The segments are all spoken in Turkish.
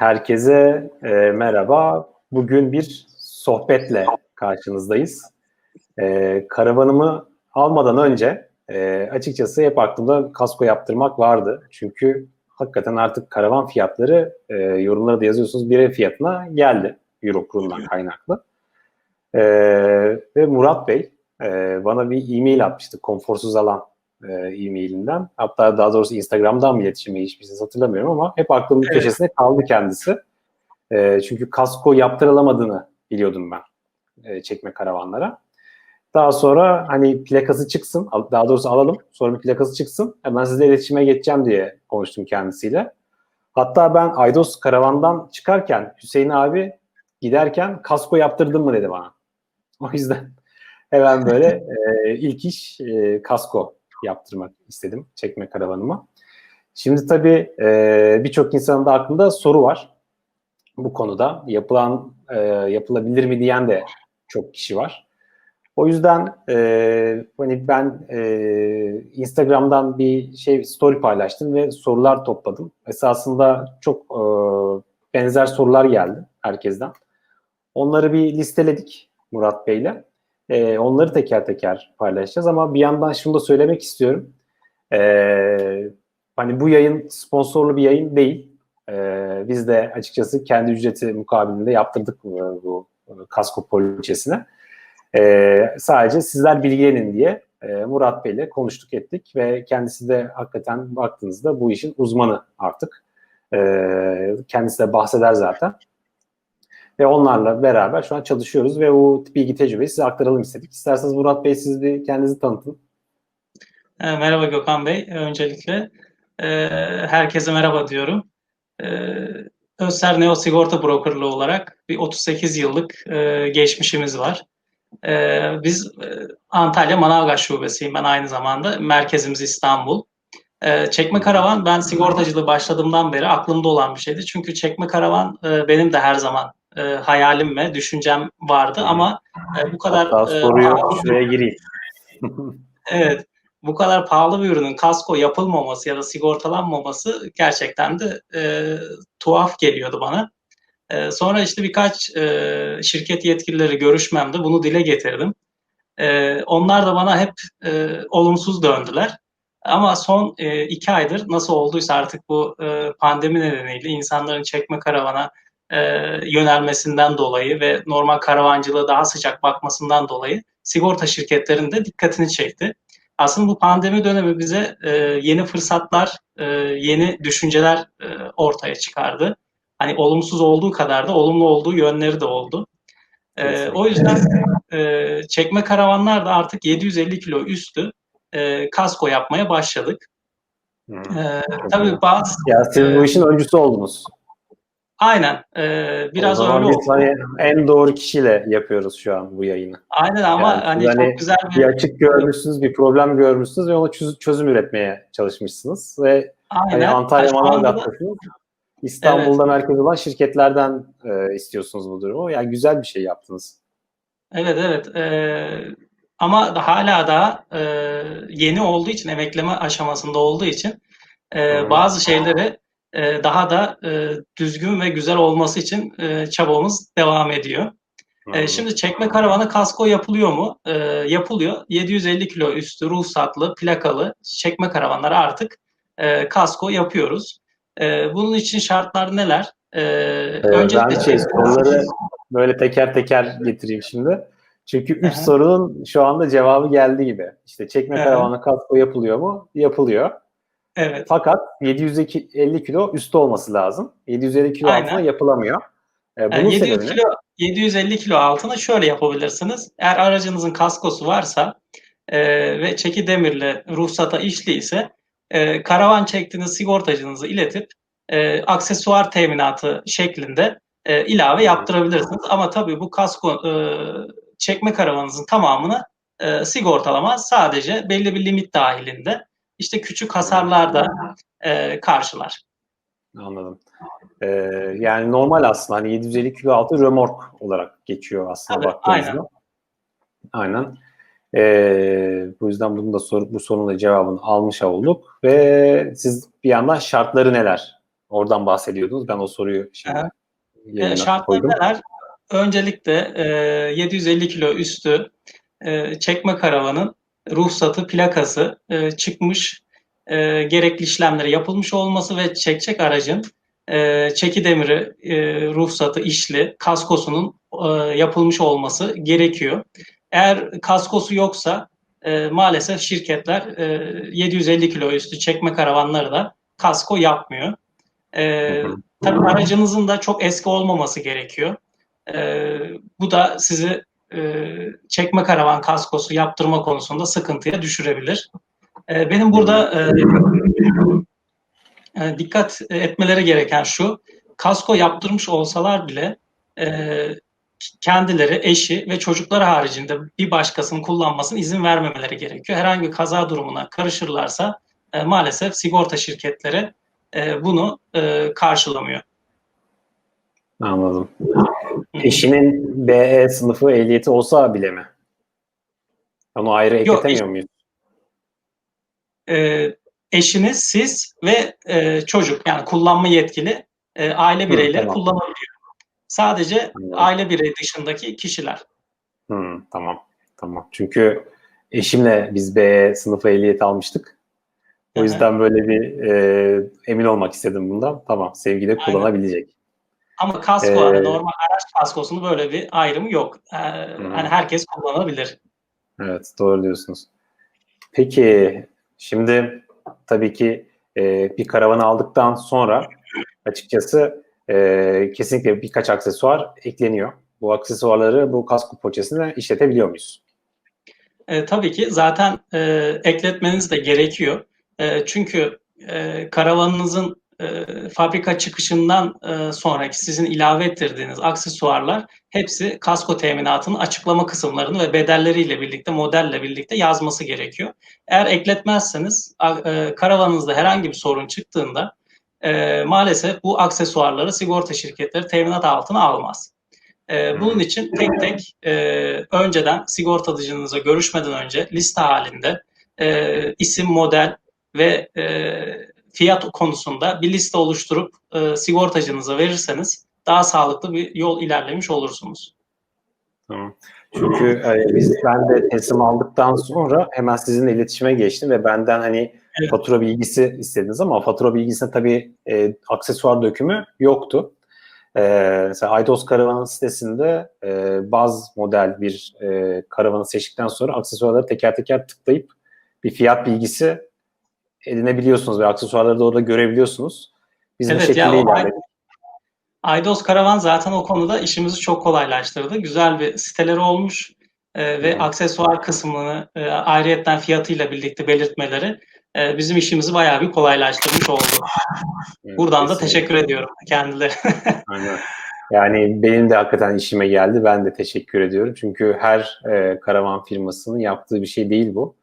herkese e, merhaba. Bugün bir sohbetle karşınızdayız. E, karavanımı almadan önce e, açıkçası hep aklımda kasko yaptırmak vardı. Çünkü hakikaten artık karavan fiyatları e, yorumlara da yazıyorsunuz bir ev fiyatına geldi. Euro kurundan kaynaklı. E, ve Murat Bey e, bana bir e-mail atmıştı konforsuz alan e-mailinden. Hatta daha doğrusu Instagram'dan mı iletişime geçmişsiniz hatırlamıyorum ama hep aklımın evet. köşesinde kaldı kendisi. E, çünkü kasko yaptırılamadığını biliyordum ben e, çekme karavanlara. Daha sonra hani plakası çıksın, daha doğrusu alalım, sonra bir plakası çıksın, hemen sizle iletişime geçeceğim diye konuştum kendisiyle. Hatta ben Aydos karavandan çıkarken Hüseyin abi giderken kasko yaptırdın mı dedi bana. O yüzden hemen böyle e, ilk iş e, kasko yaptırmak istedim çekme karavanıma. Şimdi tabii e, birçok insanın da aklında soru var bu konuda. Yapılan e, yapılabilir mi diyen de çok kişi var. O yüzden e, hani ben e, Instagram'dan bir şey story paylaştım ve sorular topladım. Esasında çok e, benzer sorular geldi herkesten. Onları bir listeledik Murat Bey'le. E, onları teker teker paylaşacağız ama bir yandan şunu da söylemek istiyorum. E, hani bu yayın sponsorlu bir yayın değil. E, biz de açıkçası kendi ücreti mukabilinde yaptırdık bu, bu kasko poliçesine. E, sadece sizler bilgilenin diye e, Murat Bey ile konuştuk ettik ve kendisi de hakikaten baktığınızda bu işin uzmanı artık. E, kendisi de bahseder zaten. Ve onlarla beraber şu an çalışıyoruz ve o bilgi tecrübeyi size aktaralım istedik. İsterseniz Murat Bey siz bir kendinizi tanıtın. E, merhaba Gökhan Bey. Öncelikle e, herkese merhaba diyorum. E, Özser Neo Sigorta Brokerlığı olarak bir 38 yıllık geçmişimiz var. Biz Antalya Manavgat Şubesiyim ben aynı zamanda. Merkezimiz İstanbul. Çekme karavan ben sigortacılığı başladığımdan beri aklımda olan bir şeydi. Çünkü çekme karavan benim de her zaman e, hayalim ve düşüncem vardı ama e, bu kadar Hatta e, soruyu şuraya gireyim. evet. Bu kadar pahalı bir ürünün kasko yapılmaması ya da sigortalanmaması gerçekten de e, tuhaf geliyordu bana. E, sonra işte birkaç e, şirket yetkilileri görüşmemde bunu dile getirdim. E, onlar da bana hep e, olumsuz döndüler. Ama son e, iki aydır nasıl olduysa artık bu e, pandemi nedeniyle insanların çekme karavana e, yönelmesinden dolayı ve normal karavancılığa daha sıcak bakmasından dolayı sigorta şirketlerinde dikkatini çekti. Aslında bu pandemi dönemi bize e, yeni fırsatlar, e, yeni düşünceler e, ortaya çıkardı. Hani olumsuz olduğu kadar da olumlu olduğu yönleri de oldu. E, o yüzden e, çekme karavanlar da artık 750 kilo üstü e, kasko yapmaya başladık. Hmm. E, tabii bazı... Ya siz bu işin öncüsü oldunuz. Aynen. Ee, biraz o zaman öyle biz hani en doğru kişiyle yapıyoruz şu an bu yayını. Aynen ama yani hani çok hani güzel bir... bir açık görmüşsünüz, bir problem görmüşsünüz ve ona çözüm üretmeye çalışmışsınız ve Aynen. hani Antalya Manavgat'tasınız. İstanbul'da evet. merkez olan şirketlerden e, istiyorsunuz bu durumu. Yani güzel bir şey yaptınız. Evet evet. Ee, ama hala da e, yeni olduğu için, emekleme aşamasında olduğu için e, bazı şeyleri e, daha da e, düzgün ve güzel olması için e, çabamız devam ediyor. E, şimdi çekme karavana kasko yapılıyor mu? E, yapılıyor. 750 kilo üstü ruhsatlı, plakalı çekme karavanlara artık e, kasko yapıyoruz. E, bunun için şartlar neler? E, ee, öncelikle ben şey, soruları böyle teker teker getireyim şimdi. Çünkü üç sorunun şu anda cevabı geldi gibi. İşte çekme karavana kasko yapılıyor mu? Yapılıyor. Evet. Fakat 750 kilo üstü olması lazım. 750 kilo Aynen. altına yapılamıyor. Ee, bunun yani 700 kilo, 750 kilo altına şöyle yapabilirsiniz. Eğer aracınızın kaskosu varsa e, ve çeki demirle ruhsata işliyse e, karavan çektiğiniz sigortacınızı iletip e, aksesuar teminatı şeklinde e, ilave yaptırabilirsiniz. Ama tabii bu kasko e, çekme karavanınızın tamamını e, sigortalamaz. Sadece belli bir limit dahilinde işte küçük hasarlarda e, karşılar. Anladım. Ee, yani normal aslında hani 750 kilo altı römork olarak geçiyor aslında Tabii, baktığınızda. Aynen. Aynen. Ee, bu yüzden bunu da sor, bu sorunun da cevabını almış olduk ve siz bir yandan şartları neler Oradan bahsediyordunuz. Ben o soruyu şimdi E, şartlar koydum. neler? Öncelikle e, 750 kilo üstü e, çekme karavanın ruhsatı, plakası e, çıkmış, e, gerekli işlemleri yapılmış olması ve çekecek aracın e, çeki demiri, e, ruhsatı, işli, kaskosunun e, yapılmış olması gerekiyor. Eğer kaskosu yoksa e, maalesef şirketler e, 750 kilo üstü çekme karavanları da kasko yapmıyor. E, tabii aracınızın da çok eski olmaması gerekiyor. E, bu da sizi e, çekme karavan kaskosu yaptırma konusunda sıkıntıya düşürebilir. E, benim burada e, dikkat etmeleri gereken şu, kasko yaptırmış olsalar bile kendileri, eşi ve çocukları haricinde bir başkasının kullanmasına izin vermemeleri gerekiyor. Herhangi bir kaza durumuna karışırlarsa maalesef sigorta şirketleri bunu karşılamıyor. Anladım. Eşinin BE sınıfı ehliyeti olsa bile mi? Onu ayrı Yok, ekletemiyor muyuz? E, eşiniz, siz ve e, çocuk yani kullanma yetkili e, aile bireyleri tamam. kullanabiliyor. Sadece Anladım. aile bireyi dışındaki kişiler. Hı, tamam. Tamam. Çünkü eşimle biz BE sınıfı ehliyeti almıştık. O yüzden böyle bir e, emin olmak istedim bundan. Tamam. Sevgili kullanabilecek. Ama kasko Ee, hani normal araç kaskosunu böyle bir ayrımı yok. Ee, hani herkes kullanabilir. Evet, doğru diyorsunuz. Peki, şimdi tabii ki e, bir karavanı aldıktan sonra açıkçası e, kesinlikle birkaç aksesuar ekleniyor. Bu aksesuarları bu kasko poçesine işletebiliyor muyuz? Ee, tabii ki zaten e, ekletmeniz de gerekiyor. E, çünkü e, karavanınızın e, fabrika çıkışından e, sonraki sizin ilave ettirdiğiniz aksesuarlar hepsi kasko teminatının açıklama kısımlarını ve bedelleriyle birlikte, modelle birlikte yazması gerekiyor. Eğer ekletmezseniz e, karavanınızda herhangi bir sorun çıktığında e, maalesef bu aksesuarları sigorta şirketleri teminat altına almaz. E, bunun için tek tek e, önceden sigortacınızla görüşmeden önce liste halinde e, isim, model ve e, fiyat konusunda bir liste oluşturup e, sigortacınıza verirseniz daha sağlıklı bir yol ilerlemiş olursunuz. Tamam. Çünkü e, biz ben de teslim aldıktan sonra hemen sizinle iletişime geçtim ve benden hani Evet. fatura bilgisi istediniz ama fatura bilgisine tabii e, aksesuar dökümü yoktu. E, mesela Aydos Karavan'ın sitesinde e, baz model bir e, karavanı seçtikten sonra aksesuarları teker teker tıklayıp bir fiyat bilgisi edinebiliyorsunuz ve aksesuarları da orada görebiliyorsunuz. Biz bu Evet, şekilde ya o ilerledik. Aydos Karavan zaten o konuda işimizi çok kolaylaştırdı. Güzel bir siteleri olmuş e, ve Hı. aksesuar kısmını e, ayrıyetten fiyatıyla birlikte belirtmeleri e, bizim işimizi bayağı bir kolaylaştırmış oldu. Evet, Buradan da kesinlikle. teşekkür ediyorum kendileri. Yani benim de hakikaten işime geldi. Ben de teşekkür ediyorum. Çünkü her e, karavan firmasının yaptığı bir şey değil bu.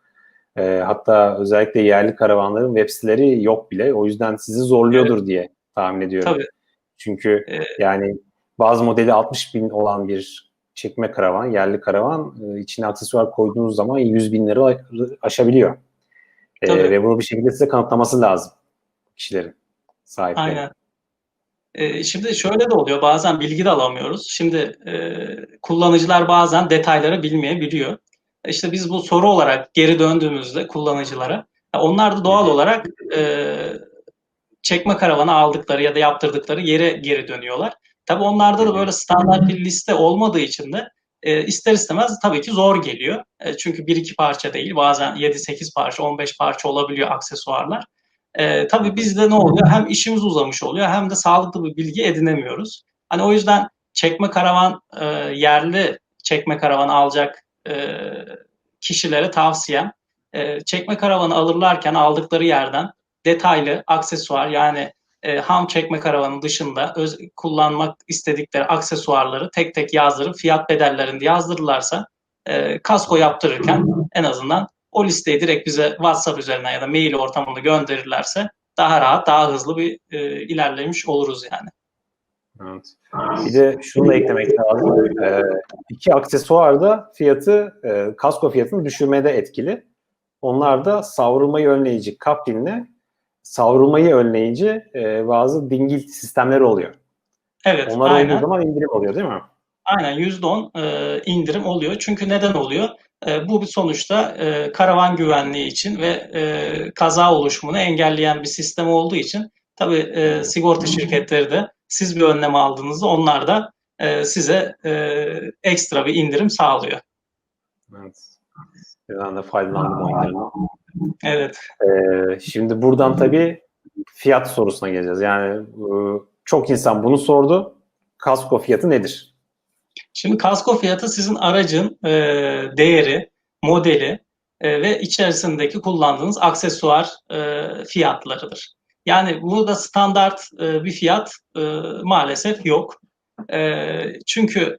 E, hatta özellikle yerli karavanların web siteleri yok bile. O yüzden sizi zorluyordur diye tahmin ediyorum. Tabii. Çünkü Evet. yani bazı modeli 60 bin olan bir çekme karavan, yerli karavan e, içine aksesuar koyduğunuz zaman 100 bin lira aşabiliyor. E, Tabii. ve bunu bir şekilde size kanıtlaması lazım kişilerin sahipleri. Aynen. Ee, şimdi şöyle de oluyor. Bazen bilgi de alamıyoruz. Şimdi e, kullanıcılar bazen detayları bilmeyebiliyor. İşte biz bu soru olarak geri döndüğümüzde kullanıcılara onlar da doğal olarak e, çekme karavanı aldıkları ya da yaptırdıkları yere geri dönüyorlar. Tabii onlarda da böyle standart bir liste olmadığı için de e, ister istemez tabii ki zor geliyor. E, çünkü bir iki parça değil bazen 7-8 parça 15 parça olabiliyor aksesuarlar. E, tabii bizde ne oluyor? Hem işimiz uzamış oluyor hem de sağlıklı bir bilgi edinemiyoruz. Hani o yüzden çekme karavan e, yerli çekme karavan alacak e, kişilere tavsiyem e, çekme karavanı alırlarken aldıkları yerden detaylı aksesuar yani e, ham çekme karavanın dışında öz, kullanmak istedikleri aksesuarları tek tek yazdırıp fiyat bedellerini de yazdırırlarsa kasko yaptırırken en azından o listeyi direkt bize WhatsApp üzerinden ya da mail ortamında gönderirlerse daha rahat, daha hızlı bir e, ilerlemiş oluruz yani. Evet. Bir de şunu da eklemek lazım. Ee, iki aksesuar da fiyatı, e, kasko fiyatını düşürmede etkili. Onlar da savrulmayı önleyici kaplinle savrulmayı önleyici e, bazı dingil sistemleri oluyor. Evet, Onlar aynen. olduğu zaman indirim oluyor değil mi? Aynen %10 e, indirim oluyor. Çünkü neden oluyor? E, bu bir sonuçta e, karavan güvenliği için ve e, kaza oluşumunu engelleyen bir sistem olduğu için tabii e, sigorta şirketleri de siz bir önlem aldığınızda onlar da e, size e, ekstra bir indirim sağlıyor. Evet. Ben de faydalandım o indirimden. Evet. Ee, şimdi buradan tabii fiyat sorusuna geleceğiz. Yani e, çok insan bunu sordu. Kasko fiyatı nedir? Şimdi kasko fiyatı sizin aracın e, değeri, modeli e, ve içerisindeki kullandığınız aksesuar e, fiyatlarıdır. Yani burada standart e, bir fiyat e, maalesef yok. E, çünkü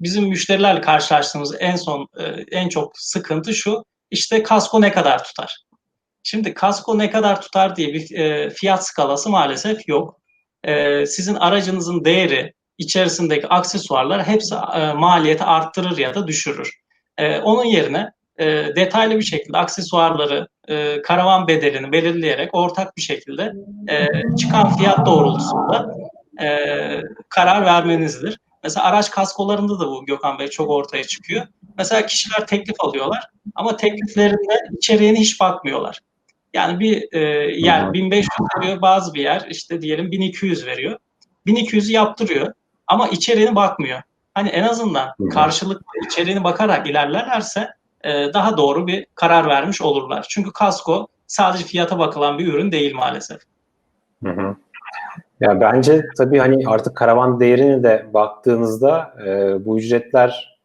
bizim müşterilerle karşılaştığımız en son e, en çok sıkıntı şu. İşte kasko ne kadar tutar? Şimdi kasko ne kadar tutar diye bir e, fiyat skalası maalesef yok. E, sizin aracınızın değeri, içerisindeki aksesuarlar hepsi e, maliyeti arttırır ya da düşürür. E, onun yerine e, detaylı bir şekilde aksesuarları, e, karavan bedelini belirleyerek ortak bir şekilde e, çıkan fiyat doğrultusunda e, karar vermenizdir. Mesela araç kaskolarında da bu Gökhan Bey çok ortaya çıkıyor. Mesela kişiler teklif alıyorlar ama tekliflerinde içeriğine hiç bakmıyorlar. Yani bir e, yer 1500 veriyor, bazı bir yer işte diyelim 1200 veriyor. 1200'ü yaptırıyor ama içeriğine bakmıyor. Hani en azından karşılıklı içeriğine bakarak ilerlerlerse e, daha doğru bir karar vermiş olurlar. Çünkü kasko sadece fiyata bakılan bir ürün değil maalesef. Hı hı. Ya bence tabii hani artık karavan değerine de baktığınızda e, bu ücretler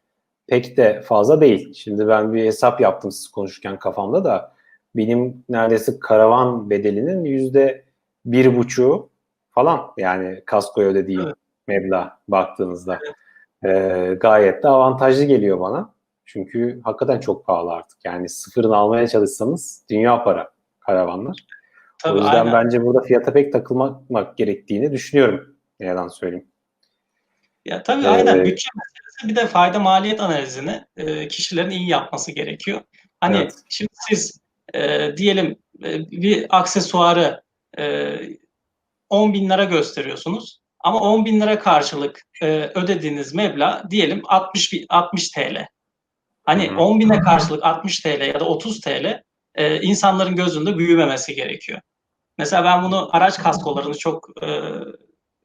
pek de fazla değil. Şimdi ben bir hesap yaptım siz konuşurken kafamda da benim neredeyse karavan bedelinin yüzde bir buçuğu falan yani kaskoya ödediğim evet. meblağ baktığınızda. E, gayet de avantajlı geliyor bana. Çünkü hakikaten çok pahalı artık. Yani sıfırını almaya çalışsanız dünya para karavanlar. Tabii, o yüzden aynen. bence burada fiyata pek takılmak gerektiğini düşünüyorum. Ne yalan söyleyeyim. Ya tabii ee, aynen bütçe meselesi bir de fayda maliyet analizini e, kişilerin iyi yapması gerekiyor. Hani evet. şimdi siz e, diyelim e, bir aksesuarı e, 10 bin lira gösteriyorsunuz ama 10 bin lira karşılık e, ödediğiniz meblağ diyelim 60 60 TL. Hani Hı-hı. 10 bine karşılık 60 TL ya da 30 TL e, insanların gözünde büyümemesi gerekiyor. Mesela ben bunu araç kaskolarını çok e,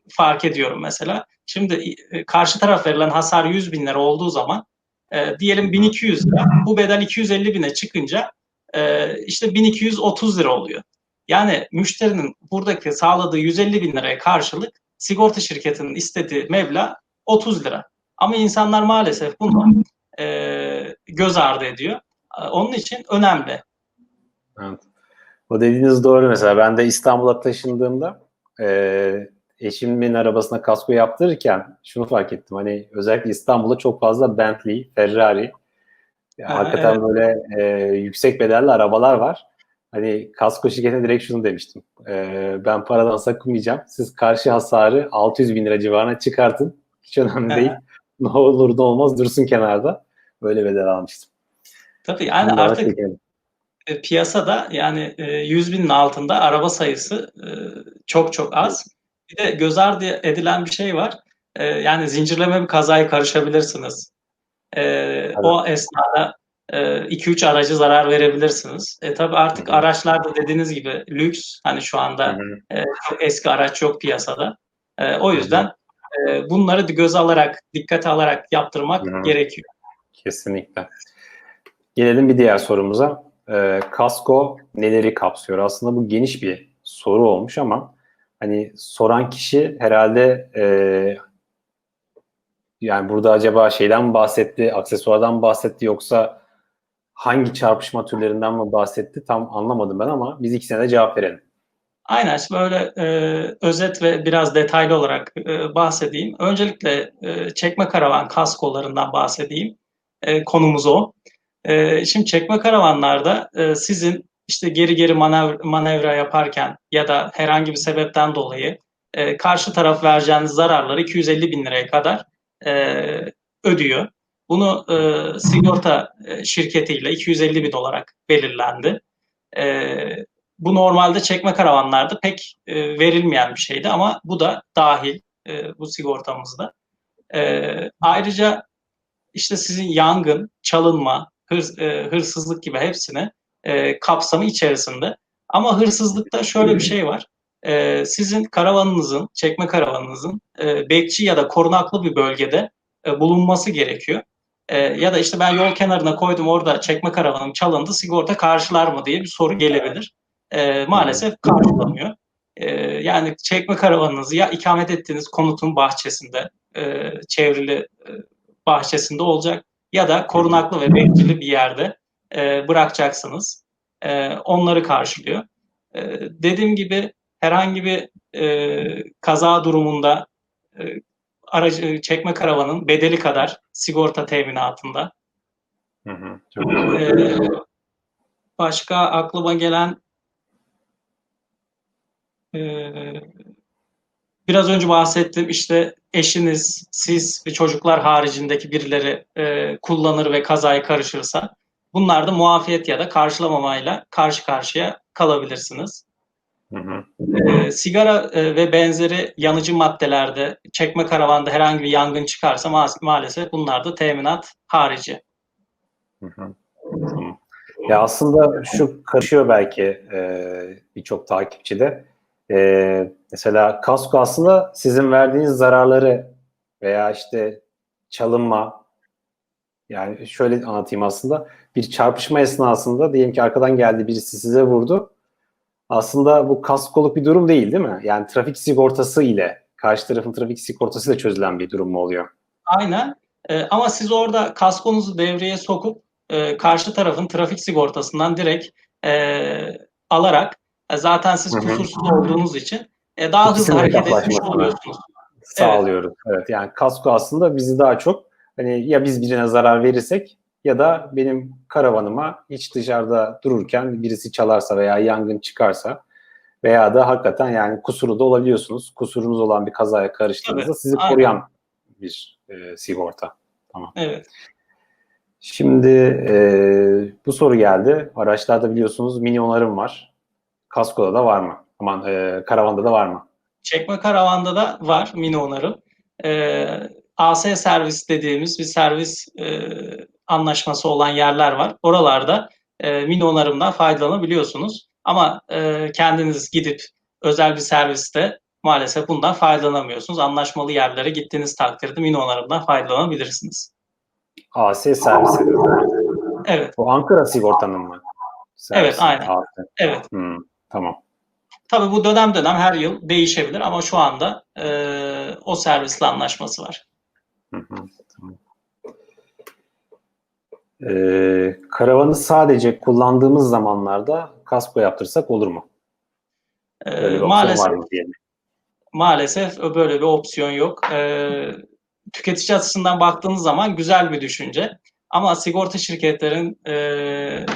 fark ediyorum mesela. Şimdi e, karşı taraf verilen hasar 100 bin lira olduğu zaman e, diyelim 1200 lira. Bu bedel 250 bine çıkınca e, işte 1230 lira oluyor. Yani müşterinin buradaki sağladığı 150 bin liraya karşılık sigorta şirketinin istediği meblağ 30 lira. Ama insanlar maalesef bunu e, göz ardı ediyor. Onun için önemli. Evet. O dediğiniz doğru mesela. Ben de İstanbul'a taşındığımda e, eşimin arabasına kasko yaptırırken şunu fark ettim. Hani özellikle İstanbul'da çok fazla Bentley, Ferrari, ha, hakikaten evet. böyle e, yüksek bedelli arabalar var. Hani kasko şirketine direkt şunu demiştim. E, ben paradan sakınmayacağım. Siz karşı hasarı 600 bin lira civarına çıkartın. Hiç önemli değil. Ne olur ne olmaz dursun kenarda. Böyle bedel almıştım. Tabii yani Bundan artık çekelim piyasada yani 100 binin altında araba sayısı çok çok az. Bir de göz ardı edilen bir şey var. Yani zincirleme bir kazaya karışabilirsiniz. Evet. O esnada 2-3 aracı zarar verebilirsiniz. E tabi artık araçlar da dediğiniz gibi lüks. Hani şu anda Hı-hı. çok eski araç yok piyasada. O yüzden Hı-hı. bunları göz alarak, dikkate alarak yaptırmak Hı-hı. gerekiyor. Kesinlikle. Gelelim bir diğer sorumuza e, kasko neleri kapsıyor? Aslında bu geniş bir soru olmuş ama hani soran kişi herhalde e, yani burada acaba şeyden bahsetti, aksesuardan bahsetti yoksa hangi çarpışma türlerinden mi bahsetti tam anlamadım ben ama biz ikisine de cevap verelim. Aynen böyle e, özet ve biraz detaylı olarak e, bahsedeyim. Öncelikle e, çekme karavan kaskolarından bahsedeyim. E, konumuz o. E, şimdi çekme karavanlarda e, sizin işte geri geri manevra, manevra yaparken ya da herhangi bir sebepten dolayı e, karşı taraf vereceğiniz zararları 250 bin liraya kadar e, ödüyor. Bunu e, sigorta şirketiyle 250 bin olarak belirlendi. E, bu normalde çekme karavanlarda pek e, verilmeyen bir şeydi ama bu da dahil e, bu sigortamızda. E, ayrıca işte sizin yangın, çalınma, hırs, e, hırsızlık gibi hepsini e, kapsamı içerisinde. Ama hırsızlıkta şöyle bir şey var. E, sizin karavanınızın, çekme karavanınızın e, bekçi ya da korunaklı bir bölgede e, bulunması gerekiyor. E, ya da işte ben yol kenarına koydum orada çekme karavanım çalındı sigorta karşılar mı diye bir soru gelebilir. E, maalesef karşılamıyor. E, yani çekme karavanınızı ya ikamet ettiğiniz konutun bahçesinde, e, çevrili e, bahçesinde olacak ya da korunaklı ve bekçili bir yerde e, bırakacaksınız. E, onları karşılıyor. E, dediğim gibi herhangi bir e, kaza durumunda e, aracı çekme karavanın bedeli kadar sigorta teminatında. Hı hı, çok. E, başka aklıma gelen e, biraz önce bahsettim işte eşiniz, siz ve çocuklar haricindeki birileri e, kullanır ve kazaya karışırsa bunlarda muafiyet ya da karşılamamayla karşı karşıya kalabilirsiniz. Hı hı. E, sigara e, ve benzeri yanıcı maddelerde çekme karavanda herhangi bir yangın çıkarsa ma- maalesef bunlar da teminat harici. Hı hı. Ya aslında şu karışıyor belki e, birçok takipçide. E, mesela kasko aslında sizin verdiğiniz zararları veya işte çalınma yani şöyle anlatayım aslında bir çarpışma esnasında diyelim ki arkadan geldi birisi size vurdu. Aslında bu kaskoluk bir durum değil değil mi? Yani trafik sigortası ile karşı tarafın trafik sigortası ile çözülen bir durum mu oluyor? Aynen. E, ama siz orada kaskonuzu devreye sokup e, karşı tarafın trafik sigortasından direkt e, alarak zaten siz kusursuz olduğunuz için e, daha hızlı hareket etmiş oluyorsunuz. sağlıyoruz. Evet. yani kasko aslında bizi daha çok hani ya biz birine zarar verirsek ya da benim karavanıma hiç dışarıda dururken birisi çalarsa veya yangın çıkarsa veya da hakikaten yani kusuru da olabiliyorsunuz. Kusurunuz olan bir kazaya karıştığınızda Tabii, sizi aynen. koruyan bir e, sigorta. Evet. Şimdi e, bu soru geldi. Araçlarda biliyorsunuz mini onarım var. Kaskoda da var mı? Aman e, karavanda da var mı? Çekme karavanda da var mini onarım. E, AS servis dediğimiz bir servis e, anlaşması olan yerler var. Oralarda e, mini onarımdan faydalanabiliyorsunuz. Ama e, kendiniz gidip özel bir serviste maalesef bundan faydalanamıyorsunuz. Anlaşmalı yerlere gittiğiniz takdirde mini onarımdan faydalanabilirsiniz. AS servisi. Evet, Bu Ankara sigortanın mı? Evet, aynen. AS. evet. Hmm, tamam. Tabii bu dönem dönem her yıl değişebilir ama şu anda e, o servisle anlaşması var. Hı hı, tamam. Ee, karavanı sadece kullandığımız zamanlarda kasko yaptırsak olur mu? E, opsiyon maalesef var mı. Maalesef böyle bir opsiyon yok. Ee, tüketici açısından baktığınız zaman güzel bir düşünce. Ama sigorta şirketlerin e,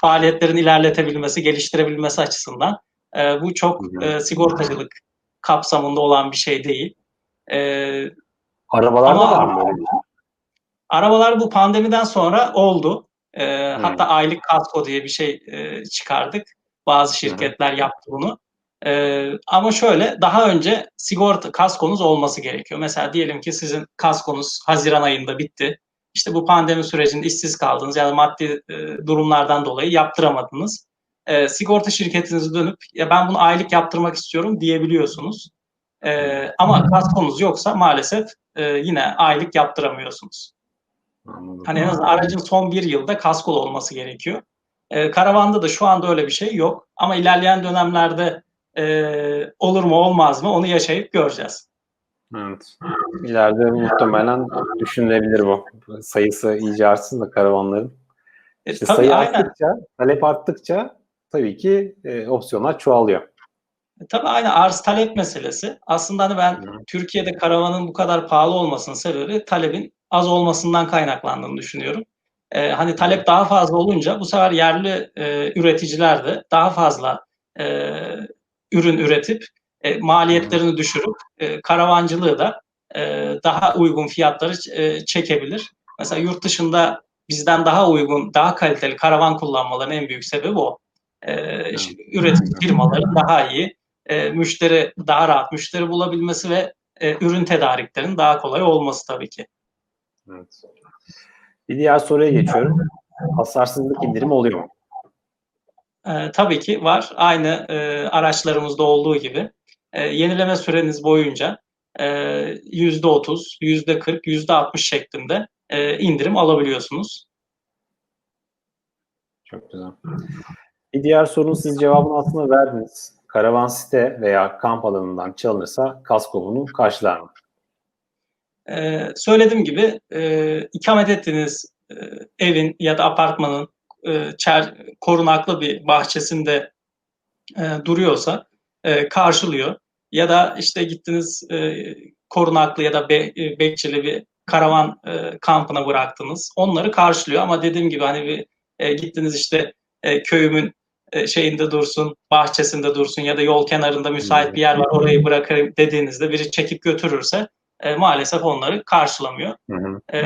faaliyetlerini ilerletebilmesi, geliştirebilmesi açısından e, bu çok e, sigortacılık kapsamında olan bir şey değil. E, Arabalarda Ama- var mı böyle bir şey? arabalar bu pandemiden sonra oldu. E, Hmm. Hatta aylık kasko diye bir şey e, çıkardık. Bazı şirketler yaptı bunu. Ee, ama şöyle daha önce sigorta kaskonuz olması gerekiyor. Mesela diyelim ki sizin kaskonuz Haziran ayında bitti. İşte bu pandemi sürecinde işsiz kaldınız ya da maddi e, durumlardan dolayı yaptıramadınız. Ee, sigorta şirketinize dönüp ya ben bunu aylık yaptırmak istiyorum diyebiliyorsunuz. Ee, ama kaskonuz yoksa maalesef e, yine aylık yaptıramıyorsunuz. Anladım. Hani en azından aracın son bir yılda kaskolu olması gerekiyor. Ee, karavanda da şu anda öyle bir şey yok. Ama ilerleyen dönemlerde e, olur mu olmaz mı onu yaşayıp göreceğiz. Evet. İleride muhtemelen düşünülebilir bu. Sayısı iyice artsın da karavanların. E, İşte tabii sayı aynen. arttıkça, talep arttıkça tabii ki e, opsiyonlar çoğalıyor. E, Tabii aynı arz talep meselesi. Aslında hani ben Hı. Türkiye'de karavanın bu kadar pahalı olmasının sebebi talebin az olmasından kaynaklandığını düşünüyorum. Ee, hani talep daha fazla olunca bu sefer yerli e, üreticiler de daha fazla e, ürün üretip e, maliyetlerini düşürüp e, karavancılığı da e, daha uygun fiyatları e, çekebilir. Mesela yurt dışında bizden daha uygun, daha kaliteli karavan kullanmalarının en büyük sebebi o. e, işte üretici firmaların daha iyi e, müşteri daha rahat müşteri bulabilmesi ve e, ürün tedariklerinin daha kolay olması tabii ki. Evet. Bir diğer soruya geçiyorum. Hasarsızlık indirim oluyor mu? E, tabii ki var. Aynı e, araçlarımızda olduğu gibi. E, yenileme süreniz boyunca yüzde 30, yüzde 40, yüzde 60 şeklinde e, indirim alabiliyorsunuz. Çok güzel. Bir diğer sorun siz cevabını aslında verdiniz. Karavan site veya kamp alanından çalınırsa kasko bunu karşılar mı? Ee, söylediğim gibi e, ikamet ettiğiniz e, evin ya da apartmanın e, çer, korunaklı bir bahçesinde e, duruyorsa e, karşılıyor. Ya da işte gittiniz e, korunaklı ya da be, e, bekçili bir karavan e, kampına bıraktınız. Onları karşılıyor ama dediğim gibi hani bir e, gittiniz işte e, köyümün e, şeyinde dursun, bahçesinde dursun ya da yol kenarında müsait bir yer var orayı bırakayım dediğinizde biri çekip götürürse e, maalesef onları karşılamıyor. Hı hı. E,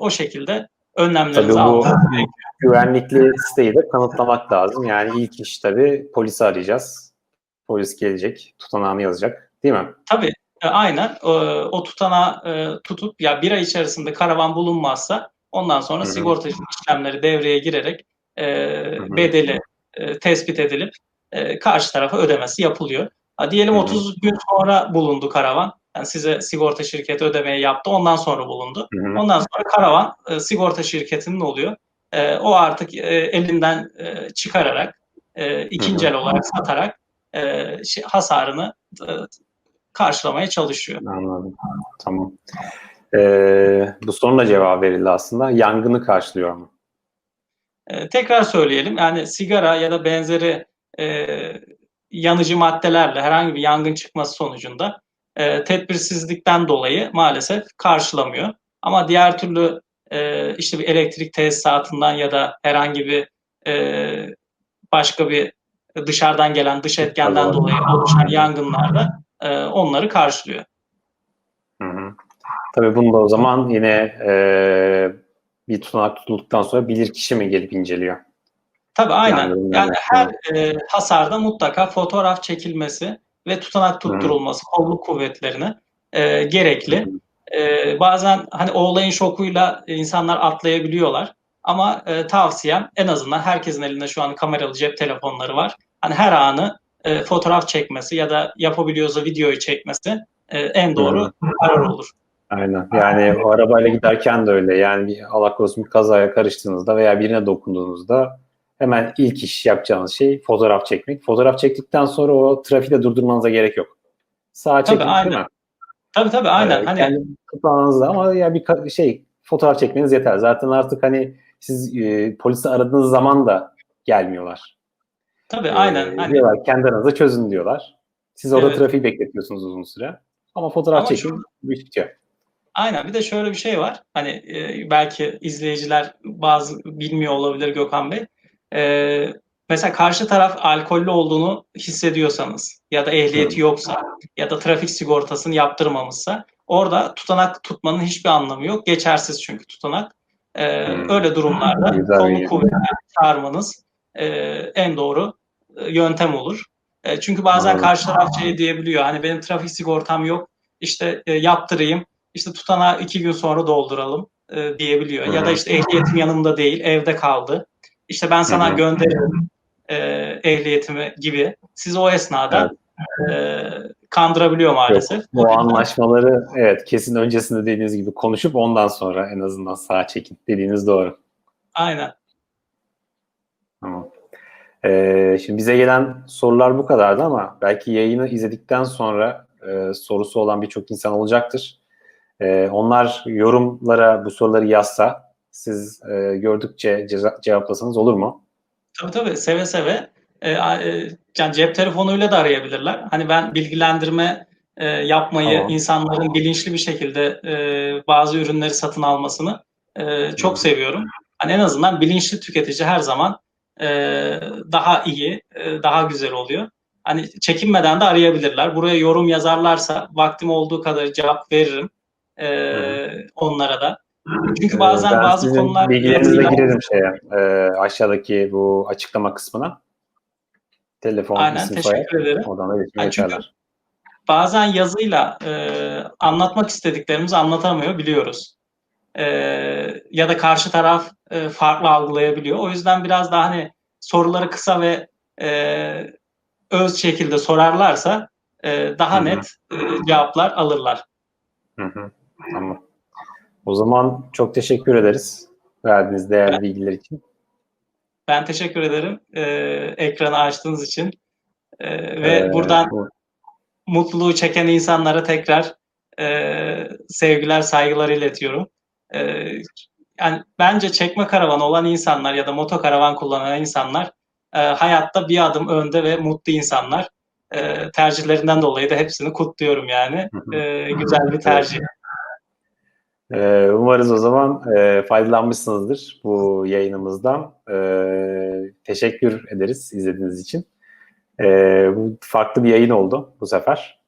o şekilde önlemlerinizi almanız gerekiyor. Güvenlikli siteyi de kanıtlamak lazım. Yani ilk iş tabii polisi arayacağız. Polis gelecek, tutanağını yazacak. Değil mi? Tabii. E, aynen. O tutanağı e, tutup ya bir ay içerisinde karavan bulunmazsa ondan sonra Hı-hı. sigorta işlemleri devreye girerek e, bedeli tespit edilip karşı tarafa ödemesi yapılıyor. Ha, diyelim Hı-hı. 30 gün sonra bulundu karavan. Yani size sigorta şirketi ödemeyi yaptı. Ondan sonra bulundu. Hı-hı. Ondan sonra karavan sigorta şirketinin oluyor. O artık elinden çıkararak ikinci el olarak satarak e, şey, hasarını e, karşılamaya çalışıyor. Anladım. Tamam. Ee, bu soruna cevap verildi aslında. Yangını karşılıyor mu? Ee, tekrar söyleyelim. Yani sigara ya da benzeri e, yanıcı maddelerle herhangi bir yangın çıkması sonucunda e, tedbirsizlikten dolayı maalesef karşılamıyor. Ama diğer türlü e, işte bir elektrik tesisatından ya da herhangi bir e, başka bir dışarıdan gelen dış etkenden dolayı oluşan yangınlarda e, onları karşılıyor. Hı hı. Tabii bunu da o zaman yine e, bir tutanak tutulduktan sonra bilir kişi mi gelip inceliyor? Tabii aynen. Yani, yani her e, hasarda mutlaka fotoğraf çekilmesi ve tutanak tutturulması hı. kolluk kuvvetlerine e, gerekli. E, bazen hani o olayın şokuyla insanlar atlayabiliyorlar. Ama e, tavsiyem en azından herkesin elinde şu an kameralı cep telefonları var. Hani her anı e, fotoğraf çekmesi ya da yapabiliyorsa videoyu çekmesi e, en doğru karar olur. Aynen. Yani o arabayla giderken de öyle. Yani bir Allah korusun bir kazaya karıştığınızda veya birine dokunduğunuzda hemen ilk iş yapacağınız şey fotoğraf çekmek. Fotoğraf çektikten sonra o trafiği durdurmanıza gerek yok. Sağa çekin tabii, değil mi? Tabii tabii aynen. Ee, hani kendi tutmanızda ama ya bir şey fotoğraf çekmeniz yeter. Zaten artık hani siz e, polisi aradığınız zaman da gelmiyorlar. Tabii aynen. Ee, diyorlar kendi aranızda çözün diyorlar. Siz orada evet. trafiği bekletiyorsunuz uzun süre. Ama fotoğraf Ama çekin şu, bitiyor. Aynen bir de şöyle bir şey var. Hani e, belki izleyiciler bazı bilmiyor olabilir Gökhan Bey. E, mesela karşı taraf alkollü olduğunu hissediyorsanız ya da ehliyeti yoksa ya da trafik sigortasını yaptırmamışsa orada tutanak tutmanın hiçbir anlamı yok. Geçersiz çünkü tutanak. E, hmm. Öyle durumlarda konu kuvveti çağırmanız e, en doğru e, yöntem olur. E, çünkü bazen karşı taraf şey diyebiliyor. Hani benim trafik sigortam yok. İşte e, yaptırayım işte tutanağı iki gün sonra dolduralım e, diyebiliyor. Ya da işte ehliyetim yanımda değil, evde kaldı. İşte ben sana gönderirim e, ehliyetimi gibi. Siz o esnada evet. e, kandırabiliyor maalesef. Yok, bu anlaşmaları evet kesin öncesinde dediğiniz gibi konuşup ondan sonra en azından sağa çekin. Dediğiniz doğru. Aynen. Tamam. Ee, şimdi bize gelen sorular bu kadardı ama belki yayını izledikten sonra e, sorusu olan birçok insan olacaktır. E, onlar yorumlara bu soruları yazsa siz e, gördükçe cevaplasanız olur mu? Tabii tabii seve seve. E, e, yani cep telefonuyla da arayabilirler. Hani ben bilgilendirme e, yapmayı, tamam. insanların bilinçli bir şekilde e, bazı ürünleri satın almasını e, çok seviyorum. Hani en azından bilinçli tüketici her zaman e, daha iyi, e, daha güzel oluyor. Hani çekinmeden de arayabilirler. Buraya yorum yazarlarsa vaktim olduğu kadar cevap veririm e, onlara da. Çünkü bazen ben bazı konular... Bilgilerinizle girerim şeye, e, aşağıdaki bu açıklama kısmına. telefon, Aynen isim, teşekkür ederim. Oradan da Yani çünkü bazen yazıyla e, anlatmak istediklerimizi anlatamıyor biliyoruz. E, ya da karşı taraf e, farklı algılayabiliyor. O yüzden biraz daha hani soruları kısa ve e, öz şekilde sorarlarsa e, daha net e, cevaplar alırlar. Tamam. O zaman çok teşekkür ederiz verdiğiniz değerli bilgiler için. Ben teşekkür ederim e, ekranı açtığınız için. E, ve Ee, buradan bu- mutluluğu çeken insanlara tekrar e, sevgiler, saygılar iletiyorum. E, yani bence çekme karavanı olan insanlar ya da motokaravan kullanan insanlar e, hayatta bir adım önde ve mutlu insanlar. E, tercihlerinden dolayı da hepsini kutluyorum yani. E, güzel bir tercih. Ee, umarız o zaman e, faydalanmışsınızdır bu yayınımızdan. Ee, teşekkür ederiz izlediğiniz için. Ee, bu farklı bir yayın oldu bu sefer.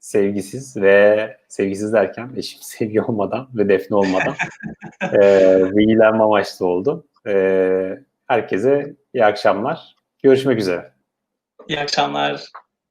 Sevgisiz ve sevgisiz derken eşim sevgi olmadan ve defne olmadan e, bilgilenme amaçlı oldu. Ee, herkese iyi akşamlar. Görüşmek üzere. İyi akşamlar.